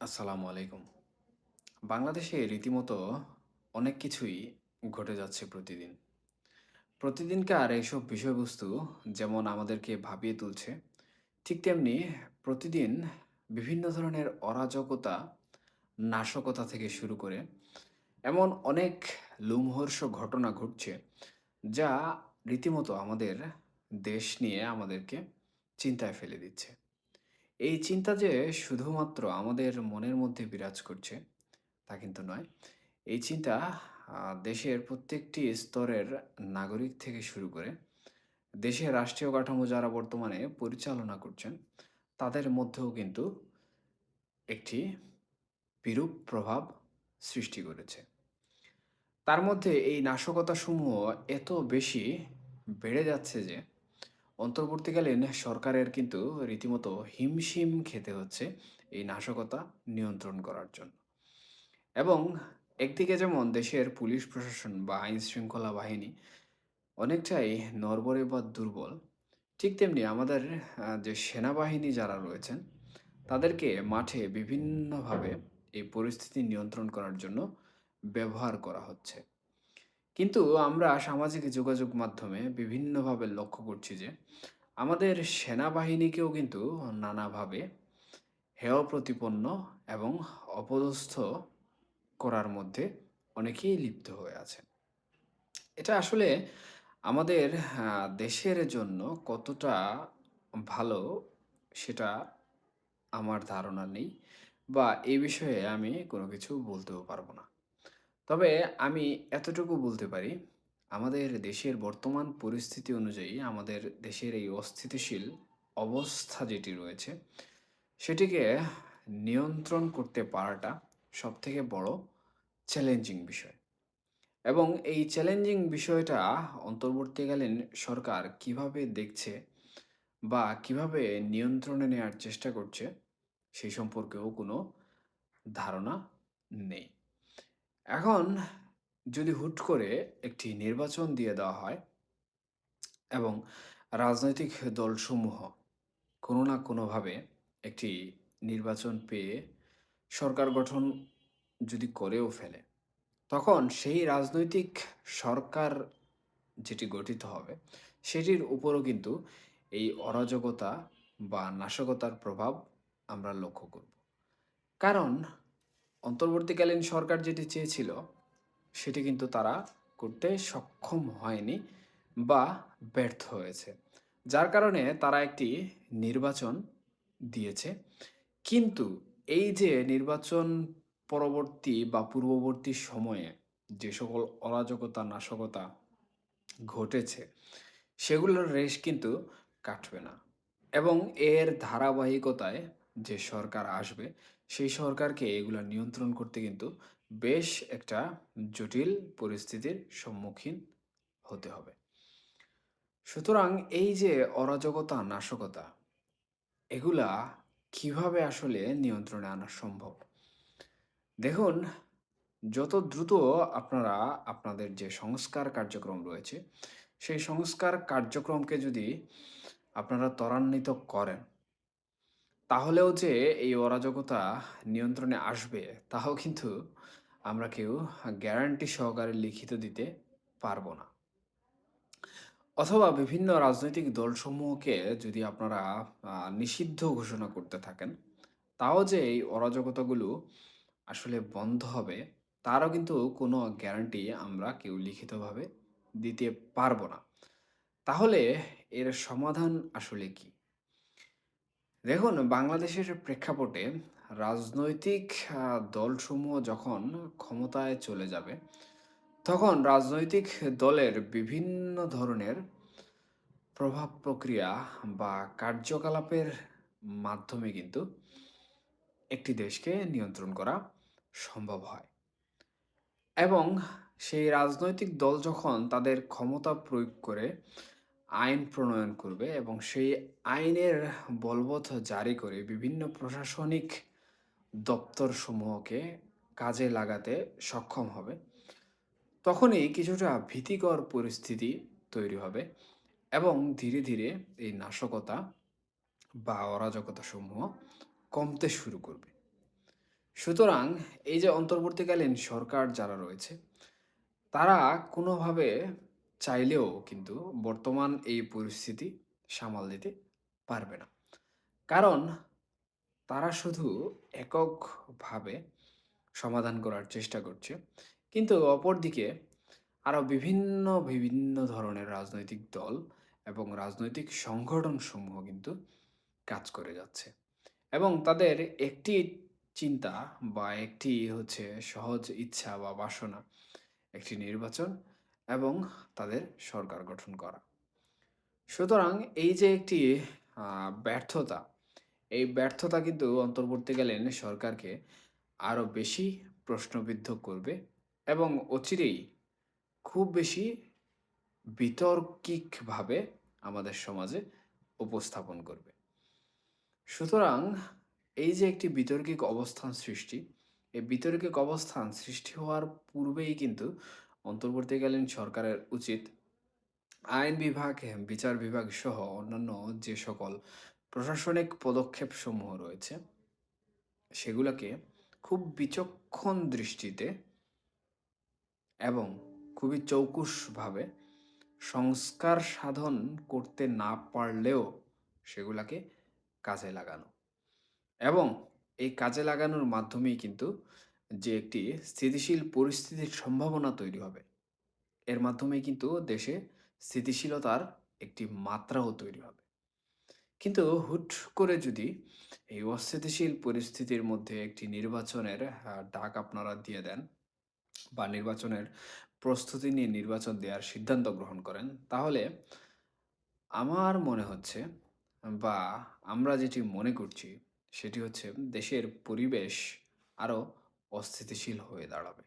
আসসালামু আলাইকুম। বাংলাদেশে রীতিমতো অনেক কিছুই ঘটে যাচ্ছে প্রতিদিন। প্রতিদিনকার এইসব বিষয়বস্তু যেমন আমাদেরকে ভাবিয়ে তুলছে, ঠিক তেমনি প্রতিদিন বিভিন্ন ধরনের অরাজকতা, নাশকতা থেকে শুরু করে এমন অনেক লোমহর্ষক ঘটনা ঘটছে, যা রীতিমতো আমাদের দেশ নিয়ে আমাদেরকে চিন্তায় ফেলে দিচ্ছে। এই চিন্তা যে শুধুমাত্র আমাদের মনের মধ্যে বিরাজ করছে, তা কিন্তু নয়। এই চিন্তা দেশের প্রত্যেকটি স্তরের নাগরিক থেকে শুরু করে দেশের রাষ্ট্রীয় কাঠামো যারা বর্তমানে পরিচালনা করছেন, তাদের মধ্যেও কিন্তু একটি বিরূপ প্রভাব সৃষ্টি করেছে। তার মধ্যে এই নাশকতাসমূহ এত বেশি বেড়ে যাচ্ছে যে অন্তর্বর্তীকালীন সরকারের কিন্তু রীতিমতো হিমশিম খেতে হচ্ছে এই নাশকতা নিয়ন্ত্রণ করার জন্য। এবং একদিকে যেমন দেশের পুলিশ প্রশাসন বা আইন শৃঙ্খলা বাহিনী অনেকটাই নড়বড়ে বা দুর্বল, ঠিক তেমনি আমাদের যে সেনাবাহিনী যারা রয়েছেন, তাদেরকে মাঠে বিভিন্নভাবে এই পরিস্থিতি নিয়ন্ত্রণ করার জন্য ব্যবহার করা হচ্ছে। কিন্তু আমরা সামাজিক যোগাযোগ মাধ্যমে বিভিন্নভাবে লক্ষ্য করছি যে, আমাদের সেনাবাহিনীকেও কিন্তু নানাভাবে হেয় প্রতিপন্ন এবং অপদস্থ করার মধ্যে অনেকেই লিপ্ত হয়ে আছেন। এটা আসলে আমাদের দেশের জন্য কতটা ভালো সেটা আমার ধারণা নেই বা এই বিষয়ে আমি কোনো কিছু বলতেও পারব না। তবে আমি এতটুকু বলতে পারি, আমাদের দেশের বর্তমান পরিস্থিতি অনুযায়ী আমাদের দেশের এই অস্থিতিশীল অবস্থা যেটি রয়েছে, সেটিকে নিয়ন্ত্রণ করতে পারাটা সবথেকে বড় চ্যালেঞ্জিং বিষয়। এবং এই চ্যালেঞ্জিং বিষয়টা অন্তর্বর্তীকালীন সরকার কীভাবে দেখছে বা কীভাবে নিয়ন্ত্রণে নেওয়ার চেষ্টা করছে, সেই সম্পর্কেও কোনো ধারণা নেই। এখন যদি হুট করে একটি নির্বাচন দিয়ে দেওয়া হয় এবং রাজনৈতিক দলসমূহ কোনো না কোনোভাবে একটি নির্বাচন পেয়ে সরকার গঠন যদি করেও ফেলে, তখন সেই রাজনৈতিক সরকার যেটি গঠিত হবে, সেটির উপরও কিন্তু এই অরাজকতা বা নাশকতার প্রভাব আমরা লক্ষ্য করব। কারণ অন্তর্বর্তীকালীন সরকার যেটি চেয়েছিল, সেটি কিন্তু তারা করতে সক্ষম হয়নি বা ব্যর্থ হয়েছে। যার কারণে তারা একটি নির্বাচন দিয়েছে। কিন্তু এই যে নির্বাচন পরবর্তী বা পূর্ববর্তী সময়ে যে সকল অরাজকতা, নাশকতা ঘটেছে, সেগুলোর রেশ কিন্তু কাটবে না। এবং এর ধারাবাহিকতায় যে সরকার আসবে, সেই সরকারকে এগুলো নিয়ন্ত্রণ করতে কিন্তু বেশ একটা জটিল পরিস্থিতির সম্মুখীন হতে হবে। সুতরাং এই যে অরাজকতা, নাশকতা, এগুলা কীভাবে আসলে নিয়ন্ত্রণে আনা সম্ভব? দেখুন, যত দ্রুত আপনারা আপনাদের যে সংস্কার কার্যক্রম রয়েছে, সেই সংস্কার কার্যক্রমকে যদি আপনারা ত্বরান্বিত করেন, তাহলেও যে এই অরাজকতা নিয়ন্ত্রণে আসবে, তাও কিন্তু আমরা কেউ গ্যারান্টি সহকারে লিখিত দিতে পারব না। অথবা বিভিন্ন রাজনৈতিক দলসমূহকে যদি আপনারা নিষিদ্ধ ঘোষণা করতে থাকেন, তাও যে এই অরাজকতাগুলো আসলে বন্ধ হবে, তারও কিন্তু কোনো গ্যারান্টি আমরা কেউ লিখিতভাবে দিতে পারব না। তাহলে এর সমাধান আসলে কী? দেখুন, বাংলাদেশের প্রেক্ষাপটে রাজনৈতিক দলসমূহ যখন ক্ষমতায় চলে যাবে, তখন রাজনৈতিক দলের বিভিন্ন ধরনের প্রভাব প্রক্রিয়া বা কার্যকলাপের মাধ্যমে কিন্তু একটি দেশকে নিয়ন্ত্রণ করা সম্ভব হয়। এবং সেই রাজনৈতিক দল যখন তাদের ক্ষমতা প্রয়োগ করে আইন প্রণয়ন করবে এবং সেই আইনের বলবৎ জারি করে বিভিন্ন প্রশাসনিক দপ্তরসমূহকে কাজে লাগাতে সক্ষম হবে, তখনই কিছুটা ভীতিকর পরিস্থিতি তৈরি হবে এবং ধীরে, ধীরে এই নাশকতা বা অরাজকতাসমূহ কমতে শুরু করবে। সুতরাং এই যে অন্তর্বর্তীকালীন সরকার যারা রয়েছে তারা কোনোভাবে চাইলেও কিন্তু বর্তমান এই পরিস্থিতি সামাল দিতে পারবে না। কারণ তারা শুধু এককভাবে সমাধান করার চেষ্টা করছে, কিন্তু অপরদিকে আরও বিভিন্ন বিভিন্ন ধরনের রাজনৈতিক দল এবং রাজনৈতিক সংগঠনসমূহ কিন্তু কাজ করে যাচ্ছে এবং তাদের একটি চিন্তা বা একটি হচ্ছে সহজ ইচ্ছা বা বাসনা, একটি নির্বাচন এবং তাদের সরকার গঠন করা। সুতরাং এই যে একটি ব্যর্থতা, এই ব্যর্থতা কিন্তু অন্তর্বর্তীকালীন সরকারকে আরও বেশি প্রশ্নবিদ্ধ করবে এবং অচিরেই খুব বেশি বিতর্কিকভাবে আমাদের সমাজে উপস্থাপন করবে। সুতরাং এই যে একটি বিতর্কিক অবস্থান সৃষ্টি, এই বিতর্কিক অবস্থান সৃষ্টি হওয়ার পূর্বেই কিন্তু অন্তর্বর্তীকালীন সরকারের উচিত আইন বিভাগ, বিচার বিভাগ সহ অন্যান্য যে সকল প্রশাসনিক পদক্ষেপ সমূহ রয়েছে, সেগুলোকে খুব বিচক্ষণ দৃষ্টিতে এবং খুবই চৌকুশভাবে সংস্কার সাধন করতে না পারলেও সেগুলাকে কাজে লাগানো। এবং এই কাজে লাগানোর মাধ্যমেই কিন্তু যে একটি স্থিতিশীল পরিস্থিতির সম্ভাবনা তৈরি হবে। এর মাধ্যমেই কিন্তু দেশে স্থিতিশীলতার একটি মাত্রাও তৈরি হবে। কিন্তু হুট করে যদি এই অস্থিতিশীল পরিস্থিতির মধ্যে একটি নির্বাচনের ডাক আপনারা দিয়ে দেন বা নির্বাচনের প্রস্তুতি নিয়ে নির্বাচন দেওয়ার সিদ্ধান্ত গ্রহণ করেন, তাহলে আমার মনে হচ্ছে বা আমরা যেটি মনে করছি, সেটি হচ্ছে দেশের পরিবেশ আরও অস্থিতিশীল হয়ে দাঁড়াবে।